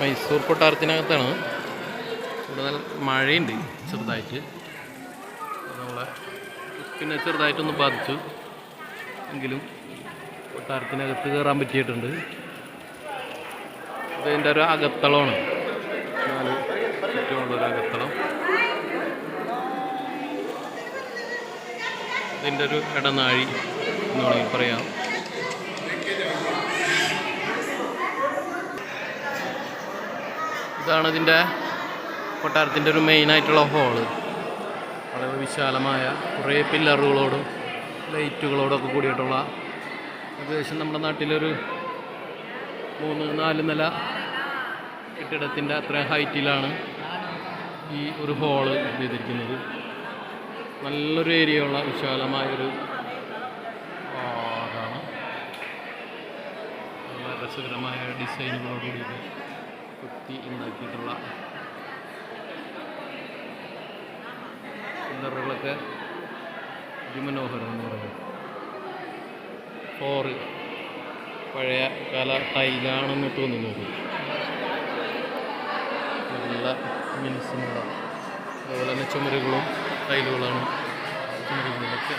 മൈസൂർ കൊട്ടാരത്തിനകത്താണ്. കൂടുതൽ മഴയുണ്ട് ചെറുതായിട്ട്. നമ്മളെ പിന്നെ ചെറുതായിട്ടൊന്ന് ബാധിച്ചു. എങ്കിലും കൊട്ടാരത്തിനകത്ത് കയറാൻ പറ്റിയിട്ടുണ്ട്. ഇതിന്റെ ഒരു അകത്തളമാണ്. നാല് ചുറ്റുമുള്ളൊരു അകത്തളം. ഇതിന്റെ ഒരു ഇടനാഴി എന്ന് വേണമെങ്കിൽ പറയാം. ഇതാണ് ഇതിന്റെ കൊട്ടാരത്തിന്റെ ഒരു മെയിനായിട്ടുള്ള ഹോൾ വളരെ വിശാലമായ കുറേ പില്ലറുകളോടും ലൈറ്റുകളോടൊക്കെ കൂടിയിട്ടുള്ള ഏകദേശം നമ്മുടെ നാട്ടിലൊരു മൂന്ന് നാല് നില കെട്ടിടത്തിന്റെ അത്രയും ഹൈറ്റിലാണ് ഈ ഒരു ഹോൾ ചെയ്തിരിക്കുന്നത്. നല്ലൊരു ഏരിയ ഉള്ള വിശാലമായൊരു അതാണ്. നല്ല രസകരമായ ഡിസൈനുകളോട് കൂടിയിട്ട് കുത്തി ഉണ്ടാക്കിയിട്ടുള്ള പില്ലറുകളൊക്കെ അതിമനോഹരം എന്ന് പറയുന്നത് ഫോറ് പഴയ കാല ടൈലാണെന്ന് തോന്നുന്നു നല്ല മിനുസമുള്ള അതുപോലെ തന്നെ ചുമരുകളും ടൈലുകളാണ് ചുമരുകളിലൊക്കെ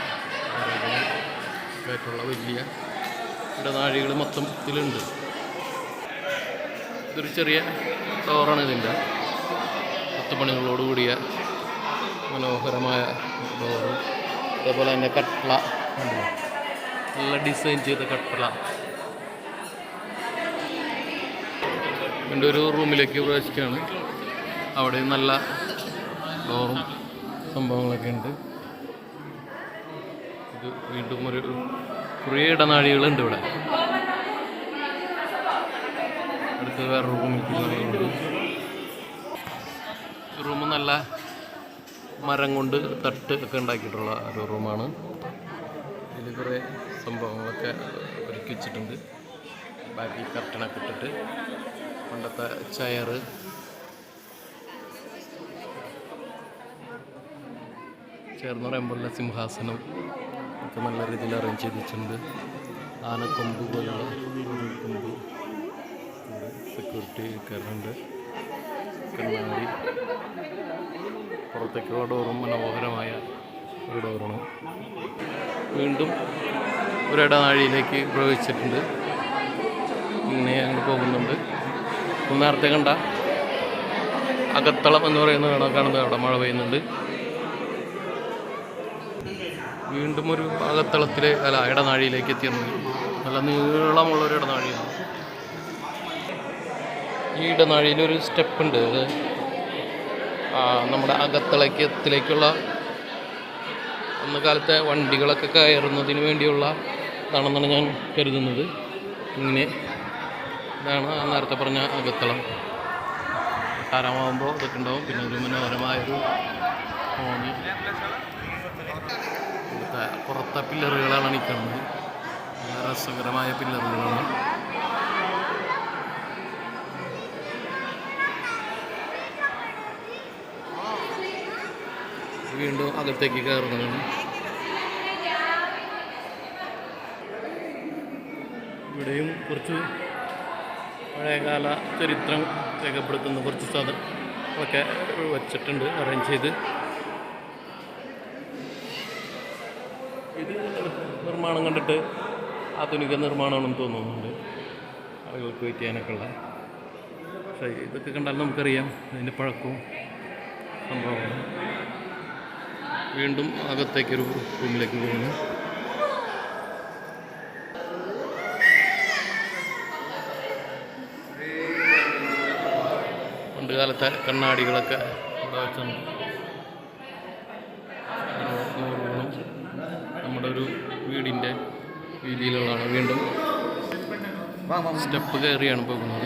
ആയിട്ടുള്ള വലിയ ഇടനാഴികൾ മൊത്തത്തിലുണ്ട് ഇതൊരു ചെറിയ ടവറാണ് ഇതിന്റെ. കൊത്തുപണികളോട് കൂടിയ മനോഹരമായ ഡോറ് അതേപോലെ തന്നെ കട്ട്ള. നല്ല ഡിസൈൻ ചെയ്ത കട്ട്ള. എന്റെ ഒരു റൂമിലേക്ക് പ്രവേശിക്കുകയാണ്. അവിടെ നല്ല ഡോറും സംഭവങ്ങളൊക്കെ ഉണ്ട്. ഇത് വീണ്ടും ഒരു കുറേ ഇടനാഴികളുണ്ട് ഇവിടെ. അടുത്ത് വേറെ റൂമിൽ റൂം നല്ല മരം കൊണ്ട് തട്ട് ഒക്കെ ഉണ്ടാക്കിയിട്ടുള്ള ഒരു റൂമാണ് ഇതിൽ കുറേ സംഭവങ്ങളൊക്കെ ഒരുക്കി വെച്ചിട്ടുണ്ട്. ബാക്കി കർട്ടനൊക്കെ ഇട്ടിട്ട് പണ്ടത്തെ ചെയറ് ചേർന്ന് പറയുമ്പോഴുള്ള സിംഹാസനം ഒക്കെ നല്ല രീതിയിൽ അറേഞ്ച് ചെയ്തിട്ടുണ്ട് ആനക്കൊമ്പ് പോലുള്ള ഒരു കൊമ്പ് സെക്യൂരിറ്റി കയറുന്നുണ്ട് കണ്ണാടി. പുറത്തേക്കുള്ള ഡോറും മനോഹരമായ ഒരു ഡോറാണ്. വീണ്ടും ഒരു ഇടനാഴിയിലേക്ക് പ്രവേശിച്ചിട്ടുണ്ട്. ഇങ്ങനെ അങ്ങോട്ട് പോകുന്നുണ്ട്. നേരത്തെ കണ്ട അകത്തളം എന്ന് പറയുന്ന കാണുന്നത്. അവിടെ മഴ പെയ്യുന്നുണ്ട്. വീണ്ടും ഒരു അകത്തളത്തിലെ അല്ല ഇടനാഴിയിലേക്ക് എത്തിയിരുന്നു നല്ല നീളമുള്ളൊരു ഇടനാഴിയാണ്. ഈ ഇടനാഴിയിലൊരു സ്റ്റെപ്പ് ഉണ്ട് അത് നമ്മുടെ അകത്തളയ്ക്ക് എത്തിലേക്കുള്ള അന്ന് കാലത്തെ വണ്ടികളൊക്കെ കയറുന്നതിന് വേണ്ടിയുള്ള ഇതാണെന്നാണ് ഞാൻ കരുതുന്നത്. ഇങ്ങനെ ഇതാണ് നേരത്തെ പറഞ്ഞ അകത്തളം. കാരമാകുമ്പോൾ ഇതൊക്കെ ഉണ്ടാവും. പിന്നെ ഒരു മനോഹരമായൊരു തോന്നി പുറത്തെ പില്ലറുകളാണ് ഈ കാണുന്നത് രസകരമായ പില്ലറുകളാണ്. വീണ്ടും അകത്തേക്ക് കയറുന്നതാണ്. ഇവിടെയും കുറച്ച് പഴയകാല ചരിത്രം രേഖപ്പെടുത്തുന്ന കുറച്ച് സാധനം ഒക്കെ വച്ചിട്ടുണ്ട് അറേഞ്ച് ചെയ്ത്. ഇത് നിർമ്മാണം കണ്ടിട്ട് ആധുനിക നിർമ്മാണമാണെന്ന് തോന്നുന്നുണ്ട്. ആളുകൾക്ക് വെയിറ്റ് ചെയ്യാനൊക്കെ ഉള്ള പക്ഷേ ഇതൊക്കെ കണ്ടാൽ നമുക്കറിയാം അതിന്റെ പഴക്കവും സംഭവമാണ് വീണ്ടും അകത്തേക്കൊരു റൂമിലേക്ക് പോകുന്നു. പണ്ട് കാലത്തെ കണ്ണാടികളൊക്കെ നമ്മുടെ ഒരു വീടിന്റെ രീതിയിലുള്ളതാണ് വീണ്ടും സ്റ്റെപ്പ് കയറിയാണ് പോകുന്നത്.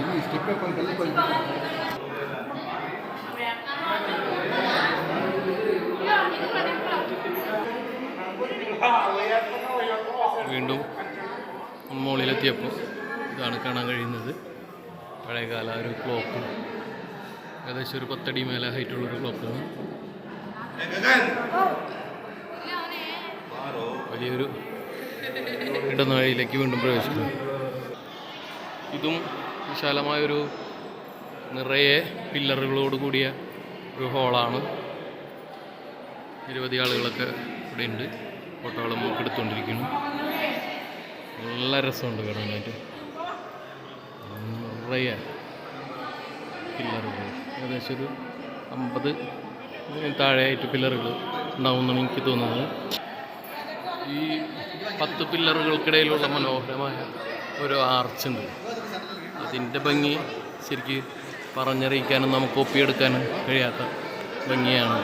വീണ്ടും മുകളിലെത്തിയപ്പോൾ ഇതാണ് കാണാൻ കഴിയുന്നത്. പഴയകാല ഒരു ക്ലോക്ക്. ഏകദേശം ഒരു പത്തടി മേലെ ഹൈറ്റുള്ളൊരു ക്ലോക്കാണ് വലിയൊരു ഇടനാഴിയിലേക്ക് വീണ്ടും പ്രവേശിക്കുന്നു. ഇതും വിശാലമായൊരു നിറയെ പില്ലറുകളോട് കൂടിയ ഒരു ഹോളാണ്. നിരവധി ആളുകളൊക്കെ ഇവിടെ ഉണ്ട്. ഫോട്ടോകളും നമുക്ക് എടുത്തുകൊണ്ടിരിക്കുന്നു. നല്ല രസമുണ്ട് കാണാനായിട്ട് നിറയെ പില്ലറുകൾ. ഏകദേശം ഒരു അമ്പത് താഴെയായിട്ട് പില്ലറുകൾ ഉണ്ടാവുമെന്നാണ് എനിക്ക് തോന്നുന്നത്. ഈ പത്ത് പില്ലറുകൾക്കിടയിലുള്ള മനോഹരമായ ഒരു ആർച്ചുണ്ട് അതിന്റെ ഭംഗി ശരിക്ക് പറഞ്ഞറിയിക്കാനും നമുക്ക് ഒപ്പിയെടുക്കാനും കഴിയാത്ത ഭംഗിയാണ്.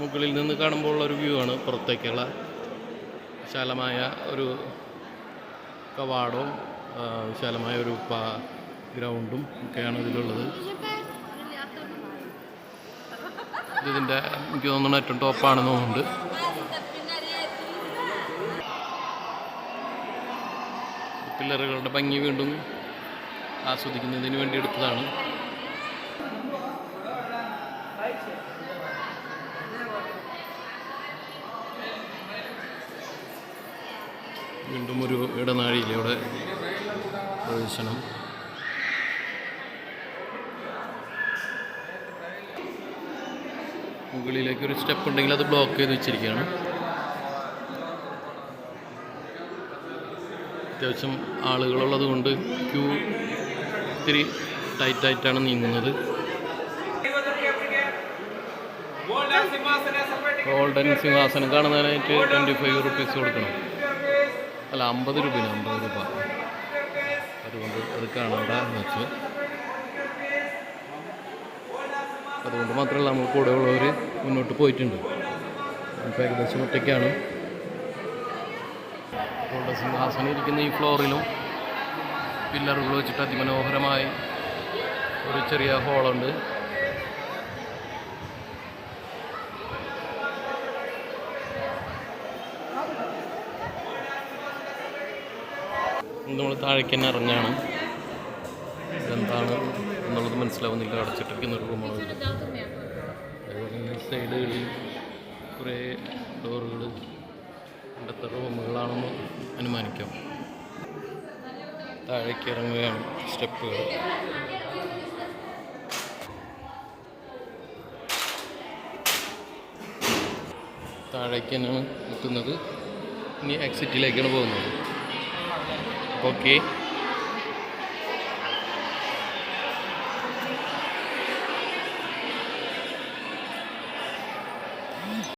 മുകളിൽ നിന്ന് കാണുമ്പോൾ ഉള്ള ഒരു വ്യൂ ആണ് പുറത്തേക്കുള്ള വിശാലമായ ഒരു കവാടവും വിശാലമായ ഒരു ഗ്രൗണ്ടും ഒക്കെയാണ് ഇതിലുള്ളത്. ഇതിന്റെ എനിക്ക് തോന്നുന്നു ഏറ്റവും ടോപ്പാണെന്ന് തോന്നുന്നുണ്ട്. പില്ലറുകളുടെ ഭംഗി വീണ്ടും ആസ്വദിക്കുന്നതിന് വേണ്ടി എടുത്തതാണ്. വീണ്ടും ഒരു ഇടനാഴിയിലൂടെ പ്രവേശനം. മുകളിലേക്ക് ഒരു സ്റ്റെപ്പ് ഉണ്ടെങ്കിൽ അത് ബ്ലോക്ക് ചെയ്ത് വെച്ചിരിക്കുകയാണ്. അത്യാവശ്യം ആളുകളുള്ളത് കൊണ്ട് ക്യൂ ഇത്തിരി ടൈറ്റായിട്ടാണ് നീങ്ങുന്നത്. ഗോൾഡൻ സിംഹാസനം കാണുന്നതിനായിട്ട് ട്വന്റി ഫൈവ് റുപ്പീസ് കൊടുക്കണം. അല്ല അമ്പത് രൂപയാണ് അമ്പത് രൂപ. അതുകൊണ്ട് അത് കാണണ്ട എന്ന് വെച്ച്. അതുകൊണ്ട് മാത്രമല്ല നമ്മൾ കൂടെ ഉള്ളവർ മുന്നോട്ട് പോയിട്ടുണ്ട്. ഇപ്പോൾ ഏകദേശം ഒറ്റയ്ക്കാണ്. ഗോൾഡൻ സിംഹാസനം ഇരിക്കുന്ന ഈ ഫ്ലോറിലും പില്ലറുകൾ വെച്ചിട്ട് അതിമനോഹരമായി ഒരു ചെറിയ ഹോളുണ്ട് നമ്മൾ താഴേക്ക് തന്നെ ഇറങ്ങാണ് എന്താണ് എന്നുള്ളത് മനസ്സിലാവുന്നില്ല. അടച്ചിട്ടിരിക്കുന്ന ഒരു റൂമാണ് സൈഡുകളിൽ കുറേ ഡോറുകൾ ഇവിടുത്തെ റൂമുകളാണെന്ന് അനുമാനിക്കാം. താഴേക്ക് ഇറങ്ങുകയാണ് സ്റ്റെപ്പുകൾ. താഴേക്ക് തന്നെയാണ് എത്തുന്നത് ഇനി എക്സിറ്റിലേക്കാണ് പോകുന്നത്. okay?